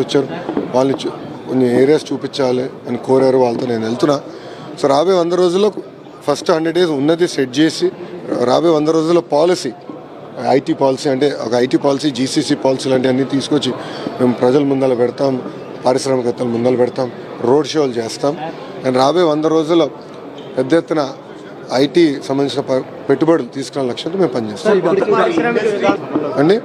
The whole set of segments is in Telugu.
వచ్చారు. వాళ్ళని కొన్ని ఏరియాస్ చూపించాలి అని కోరారు వాళ్ళతో. నేను వెళ్తున్నా. సో రాబోయే వంద రోజుల్లో ఫస్ట్ హండ్రెడ్ డేస్ ఉన్నది సెట్ చేసి రాబోయే వంద రోజుల్లో పాలసీ ఐటీ పాలసీ అంటే ఒక ఐటీ పాలసీ జీసీసీ పాలసీ లాంటివి అన్నీ తీసుకొచ్చి మేము ప్రజల ముందర పెడతాం పారిశ్రామికవేత్తల ముందర పెడతాం రోడ్ షోలు చేస్తాం. అండ్ రాబోయే వంద రోజుల్లో పెద్ద ఎత్తున ఐటీ సంబంధించిన ప- పెట్టుబడులు తీసుకురాని లక్ష్యంతో మేము పనిచేస్తాం. అండి?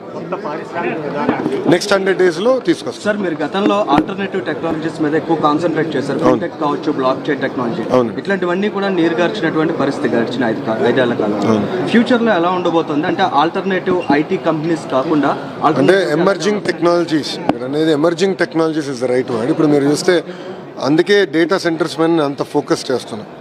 నెక్స్ట్ హండ్రెడ్ డేస్లో తీసుకొస్తాం. సార్ మీరు గతంలో ఆల్టర్నేటివ్ టెక్నాలజీస్ మీద ఎక్కువ కాన్సన్ట్రేట్ చేశారు. కావచ్చు బ్లాక్ చైన్ టెక్నాలజీ అవును. ఇట్లాంటివన్నీ కూడా నీరుగార్చినటువంటి పరిస్థితి గడిచిన ఐదేళ్ళ కాలంలో. ఫ్యూచర్లో ఎలా ఉండబోతుంది? అంటే ఆల్టర్నేటివ్ ఐటీ కంపెనీస్ కాకుండా అంటే ఎమర్జింగ్ టెక్నాలజీస్ అనేది emerging technologies is the right word ఇప్పుడు మీరు చూస్తే అందుకే డేటా సెంటర్స్ మీద నేను అంత ఫోకస్ చేస్తున్నాను.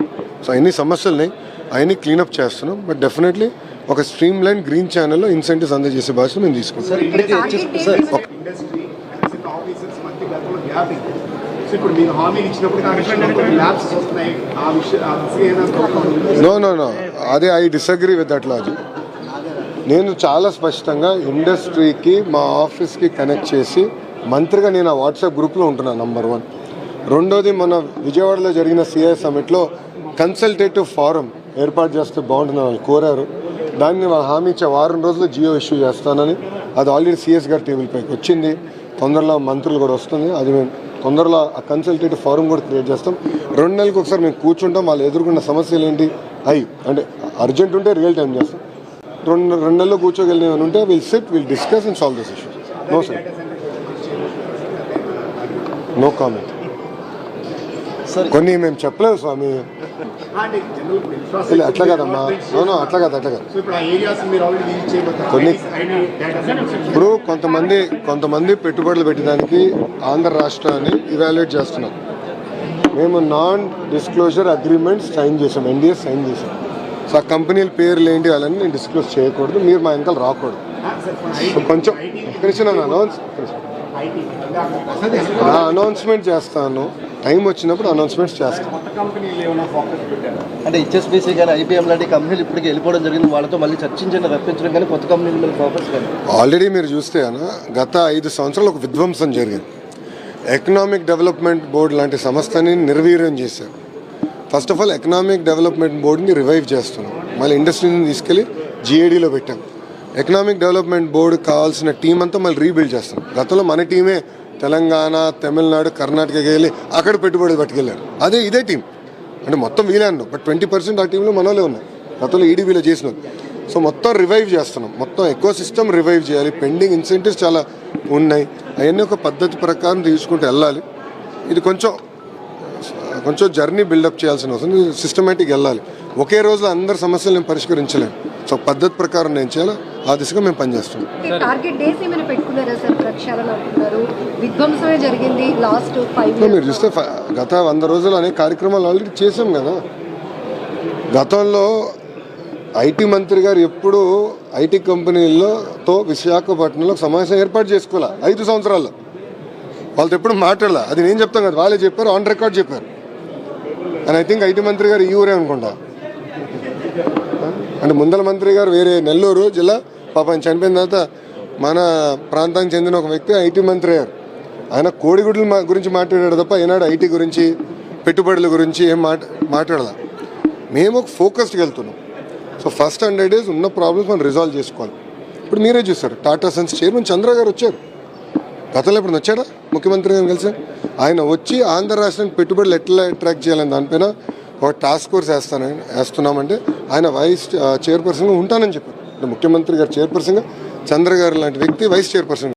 సో అన్ని సమస్యలున్నాయి అవన్నీ క్లీనప్ చేస్తున్నాం. బట్ డెఫినెట్లీ ఒక స్ట్రీమ్ లైన్ గ్రీన్ ఛానల్లో ఇన్సెంటివ్స్ అందజేసే బాధ్యత మేము తీసుకుంటాం నో నో నో అదే I disagree with that logic నేను చాలా స్పష్టంగా ఇండస్ట్రీకి మా ఆఫీస్కి కనెక్ట్ చేసి మంత్రిగా నేను ఆ వాట్సాప్ గ్రూప్లో ఉంటున్నాను నంబర్ వన్ రెండోది మన విజయవాడలో జరిగిన సిఐ సమిట్లో కన్సల్టేటివ్ ఫారం ఏర్పాటు చేస్తే బాగుంటుందని వాళ్ళు కోరారు. దాన్ని వాళ్ళు హామీ ఇచ్చే వారం రోజులు జియో ఇష్యూ చేస్తానని అది ఆల్రెడీ సిఎస్ గారి టేబుల్ పైకి వచ్చింది. తొందరలో మంత్రులు కూడా వస్తుంది. అది మేము తొందరలో ఆ కన్సల్టేటివ్ ఫారం కూడా క్రియేట్ చేస్తాం. రెండు నెలలకు ఒకసారి మేము కూర్చుంటాం. వాళ్ళు ఎదుర్కొన్న సమస్యలు ఏంటి? అయి అంటే అర్జెంట్ ఉంటే రియల్ టైం చేస్తాం. రెండు రెండు నెలలు కూర్చోగలిగిన ఉంటే will sit will discuss and solve this issue no sir no comment కొన్ని మేము చెప్పలేదు స్వామి. ఇలా అట్లా కదమ్మా. నో నో అట్లా కాదు అట్లా కాదు. కొన్ని- ఇప్పుడు కొంతమంది కొంతమంది పెట్టుబడులు పెట్టడానికి ఆంధ్ర రాష్ట్రాన్ని ఇవాల్యుయేట్ చేస్తున్నాం. మేము నాన్ డిస్క్లోజర్ అగ్రిమెంట్ సైన్ చేసాం ఎన్డీఎస్ సైన్ చేసాం. సో ఆ కంపెనీల పేర్లు ఏంటి వాళ్ళని నేను డిస్క్లోజ్ చేయకూడదు మీరు మా వెనకాల రాకూడదు. కొంచెం కృష్ణ అనౌన్స్ అనౌన్స్మెంట్ చేస్తాను. టైం వచ్చినప్పుడు అనౌన్స్మెంట్స్ చేస్తాను అంటే హెచ్ఎస్బీసీ కానీ ఐబీఎం లాంటి కంపెనీలు ఇప్పటికి వెళ్ళిపోవడం జరిగింది. వాళ్ళతో మళ్ళీ చర్చించండి రప్పించడం కానీ కొత్త కంపెనీల మీద ఫోకస్ కానీ ఆల్రెడీ మీరు చూస్తే అన్న గత ఐదు సంవత్సరాలు ఒక విధ్వంసం జరిగింది. ఎకనామిక్ డెవలప్మెంట్ బోర్డు లాంటి సంస్థని నిర్వీర్యం చేశారు. First of all economic development బోర్డుని revive చేస్తున్నాం. మళ్ళీ ఇండస్ట్రీని తీసుకెళ్ళి జిఏడీలో పెట్టాం. ఎకనామిక్ డెవలప్మెంట్ బోర్డు కావాల్సిన టీం అంతా మళ్ళీ రీబిల్డ్ చేస్తాం గతంలో మన టీమే తెలంగాణ తమిళనాడు కర్ణాటకకి వెళ్ళి అక్కడ పెట్టుబడులు పట్టుకెళ్ళారు. అదే ఇదే టీం. అంటే మొత్తం వీలే అన్నాం బట్ ట్వంటీ పర్సెంట్ ఆ టీంలో మనోలే ఉన్నాయి గతంలో ఈడీబీలో చేసిన సో మొత్తం రివైవ్ చేస్తున్నాం. మొత్తం ఎక్కువ సిస్టమ్ రివైవ్ చేయాలి. పెండింగ్ ఇన్సెంటివ్స్ చాలా ఉన్నాయి. అవన్నీ ఒక పద్ధతి ప్రకారం తీసుకుంటూ వెళ్ళాలి. ఇది కొంచెం కొంచెం జర్నీ బిల్డప్ చేయాల్సిన అవసరం. సిస్టమేటిక్ వెళ్ళాలి. ఒకే రోజులో అందరి సమస్యలు నేను పరిష్కరించలేను. సో పద్ధతి ప్రకారం నేను చేయాలి ఆ దిశగా మేము పనిచేస్తున్నాం టార్గెట్ డేస్ ఏమైనా పెట్టుకున్నారా సార్? ప్రక్షాళన అంటున్నారు. విధ్వంసమే జరిగింది లాస్ట్ ఫైవ్ ఇప్పుడు మీరు చూస్తే గత వంద రోజులు అనే కార్యక్రమాలు ఆల్రెడీ చేసాం కదా. గతంలో ఐటీ మంత్రి గారు ఎప్పుడు ఐటీ కంపెనీలతో విశాఖపట్నంలో సమావేశం ఏర్పాటు చేసుకోవాలా? ఐదు సంవత్సరాల్లో. వాళ్ళతో ఎప్పుడు మాట్లాడాల? అది నేను చెప్తాను కదా వాళ్ళే చెప్పారు ఆన్ రికార్డ్ చెప్పారు. అండ్ ఐ థింక్ ఐటీ మంత్రి గారు ఈ ఊరే అనుకుంటా. అంటే ముందల మంత్రి గారు వేరే నెల్లూరు జిల్లా పాపం చనిపోయిన తర్వాత మన ప్రాంతానికి చెందిన ఒక వ్యక్తి ఐటీ మంత్రి గారు ఆయన కోడిగుడ్ల గురించి మాట్లాడాడు తప్ప ఈనాడు ఐటీ గురించి పెట్టుబడుల గురించి ఏం మాట మాట్లాడదా మేము ఒక ఫోకస్డ్కి వెళ్తున్నాం. సో ఫస్ట్ హండ్రెడ్ డేస్ ఉన్న ప్రాబ్లమ్స్ మనం రిజాల్వ్ చేసుకోవాలి. ఇప్పుడు మీరే చూస్తారు టాటా సన్స్ చైర్మన్ చంద్ర గారు వచ్చారు. గతంలో ఇప్పుడు వచ్చాడా ముఖ్యమంత్రి గారిని కలిసి? ఆయన వచ్చి ఆంధ్ర రాష్ట్రానికి పెట్టుబడులు ఎట్లా అట్రాక్ట్ చేయాలని దానిపైన ఒక టాస్క్ ఫోర్స్ వేస్తానని వేస్తున్నామంటే ఆయన వైస్ చైర్పర్సన్గా uh, ఉంటానని చెప్పారు. ముఖ్యమంత్రి గారు చైర్పర్సన్గా చంద్ర గారు లాంటి వ్యక్తి వైస్ చైర్పర్సన్